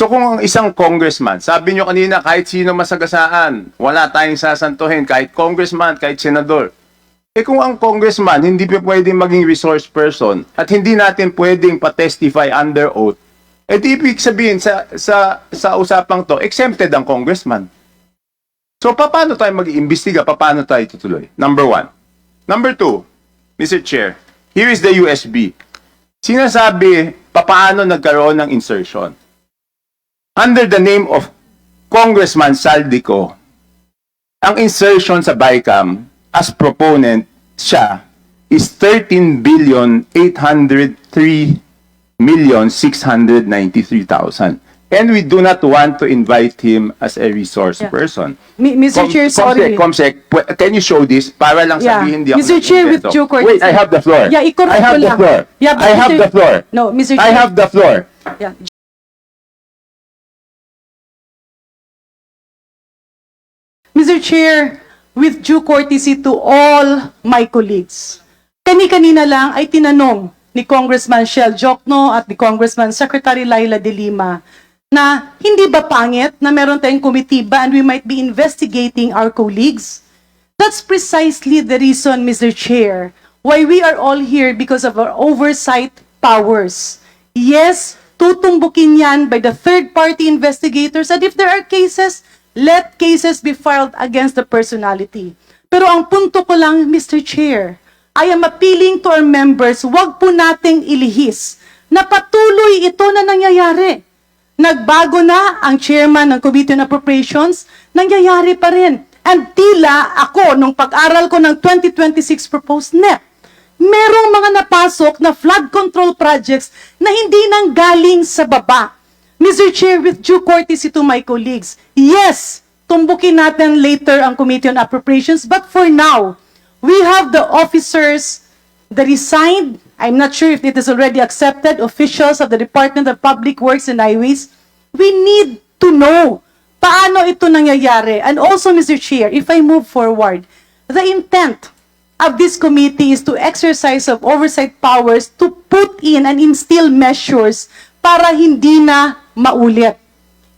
So kung ang isang congressman, sabi nyo kanina kahit sino masagasaan, wala tayong sasantuhin, kahit congressman, kahit senador. Eh kung ang congressman hindi pa pwedeng maging resource person at hindi natin pwedeng pa-testify under oath, eh di ibig sabihin sa, sa, sa usapang to, exempted ang congressman. So paano tayo mag-iimbestiga? Paano tayo tutuloy? Number one. Number two, Mr. Chair, here is the USB. Sinasabi, papaano nagkaroon ng insertion? Under the name of Congressman Saldico, ang insertion sa BICAM as proponent siya is 13 billion 803 million 693,000. And we do not want to invite him as a resource Yeah. person. Mi- Mr. Com- Chair, sorry. Comsec, Comsec, can you show this para lang Yeah. sabihin di ako Mr. Chair, with due courtesy. Wait, I have the floor. Yeah, I have the floor. Yeah, I have Mr. the floor. No, Mr. I Chair. have the floor. Yeah. Mr. Chair, with due courtesy to all my colleagues, kani-kanina lang ay tinanong ni Congressman Shell Jokno at ni Congressman Secretary Laila De Lima na hindi ba pangit na meron tayong komitiba and we might be investigating our colleagues? That's precisely the reason, Mr. Chair, why we are all here because of our oversight powers. Yes, tutumbukin yan by the third-party investigators and if there are cases, let cases be filed against the personality. Pero ang punto ko lang, Mr. Chair, I am appealing to our members, wag po nating ilihis na patuloy ito na nangyayari. Nagbago na ang chairman ng Committee on Appropriations, nangyayari pa rin. And tila ako, nung pag-aral ko ng 2026 proposed NEP, merong mga napasok na flood control projects na hindi nang galing sa baba. Mr. Chair, with due courtesy to my colleagues, yes, tumbukin natin later ang Committee on Appropriations, but for now, we have the officers, the resigned, I'm not sure if it is already accepted, officials of the Department of Public Works and Highways, we need to know paano ito nangyayari. And also, Mr. Chair, if I move forward, the intent of this committee is to exercise of oversight powers to put in and instill measures para hindi na maulit.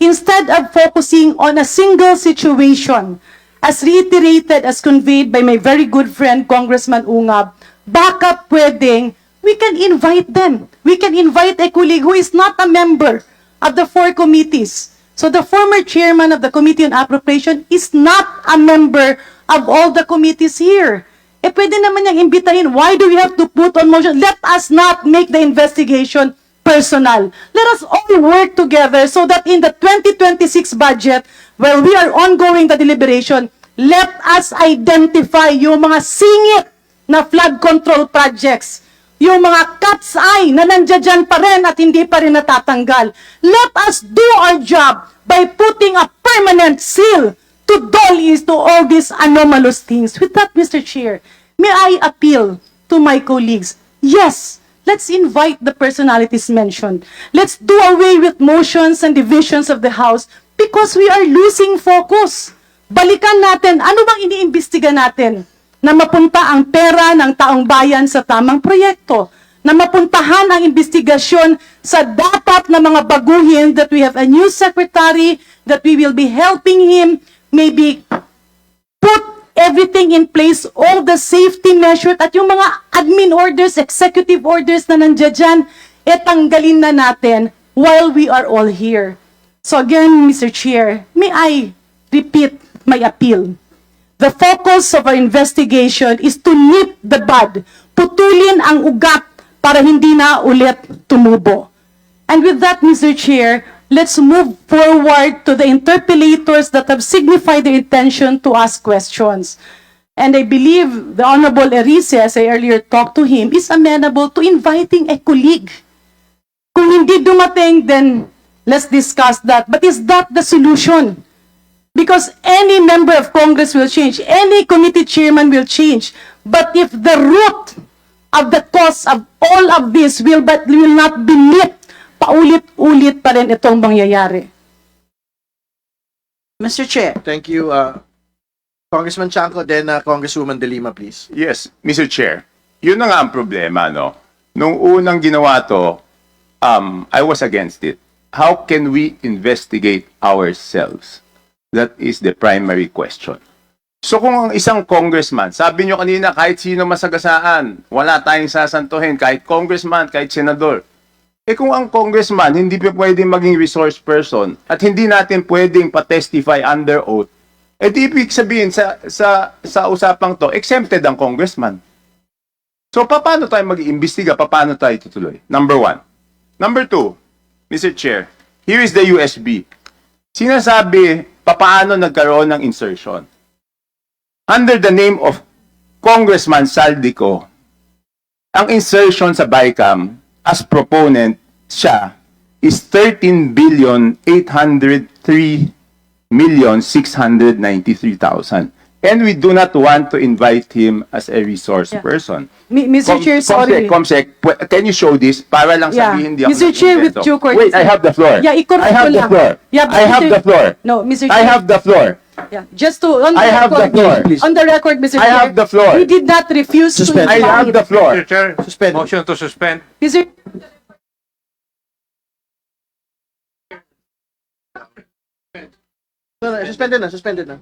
Instead of focusing on a single situation, as reiterated, as conveyed by my very good friend, Congressman Ungab, baka pwedeng, we can invite them. We can invite a colleague who is not a member of the four committees. So the former chairman of the Committee on Appropriation is not a member of all the committees here. Eh, pwede naman niyang imbitahin. Why do we have to put on motion? Let us not make the investigation personal. Let us all work together so that in the 2026 budget, while we are ongoing the deliberation, let us identify yung mga singit na flood control projects yung mga cat's eye na nandiyan pa rin at hindi pa rin natatanggal. Let us do our job by putting a permanent seal to dollies to all these anomalous things. With that, Mr. Chair, may I appeal to my colleagues? Yes, let's invite the personalities mentioned. Let's do away with motions and divisions of the House because we are losing focus. Balikan natin, ano bang iniimbestiga natin? na mapunta ang pera ng taong bayan sa tamang proyekto, na mapuntahan ang investigasyon sa dapat na mga baguhin that we have a new secretary, that we will be helping him, maybe put everything in place, all the safety measures, at yung mga admin orders, executive orders na nandiyan dyan, e tanggalin na natin while we are all here. So again, Mr. Chair, may I repeat my appeal? The focus of our investigation is to nip the bud, putulin ang ugat para hindi na ulit tumubo. And with that, Mr. Chair, let's move forward to the interpellators that have signified their intention to ask questions. And I believe the Honorable Erice, as I earlier talked to him, is amenable to inviting a colleague. Kung hindi dumating, then let's discuss that. But is that the solution? Because any member of Congress will change, any committee chairman will change. But if the root of the cause of all of this will but will not be nipped, paulit-ulit pa rin itong mangyayari. Mr. Chair, thank you. Uh, Congressman Chanco, then uh, Congresswoman De Lima, please. Yes, Mr. Chair. Yun na nga ang problema, no? Nung unang ginawa to, um, I was against it. how can we investigate ourselves? That is the primary question. So kung ang isang congressman, sabi nyo kanina kahit sino masagasaan, wala tayong sasantuhin, kahit congressman, kahit senador. Eh kung ang congressman hindi pa pwedeng maging resource person at hindi natin pwedeng pa-testify under oath, eh di ibig sabihin sa, sa, sa usapang to, exempted ang congressman. So paano tayo mag-iimbestiga? Paano tayo tutuloy? Number one. Number two, Mr. Chair, here is the USB. Sinasabi, papaano nagkaroon ng insertion? Under the name of Congressman Saldico, ang insertion sa BICAM as proponent siya is 13 billion 803 million 693,000. And we do not want to invite him as a resource Yeah. person. Mi- Mr. Com- Chair, sorry. Comsec, Comsec, can you show this para lang Yeah. sabihin ako Mr. Chair, with due courtesy. Wait, I have the floor. Yeah, I have the floor. Yeah, I have Mr. the floor. No, Mr. I Chair. have the floor. Yeah, just to, on the I have record, the floor. on the record, Mr. I Chair. have the floor. He did not refuse to Suspend. I have the floor. Mr. Chair, Suspend. motion to suspend. Mr. No, no, suspended na, suspended na.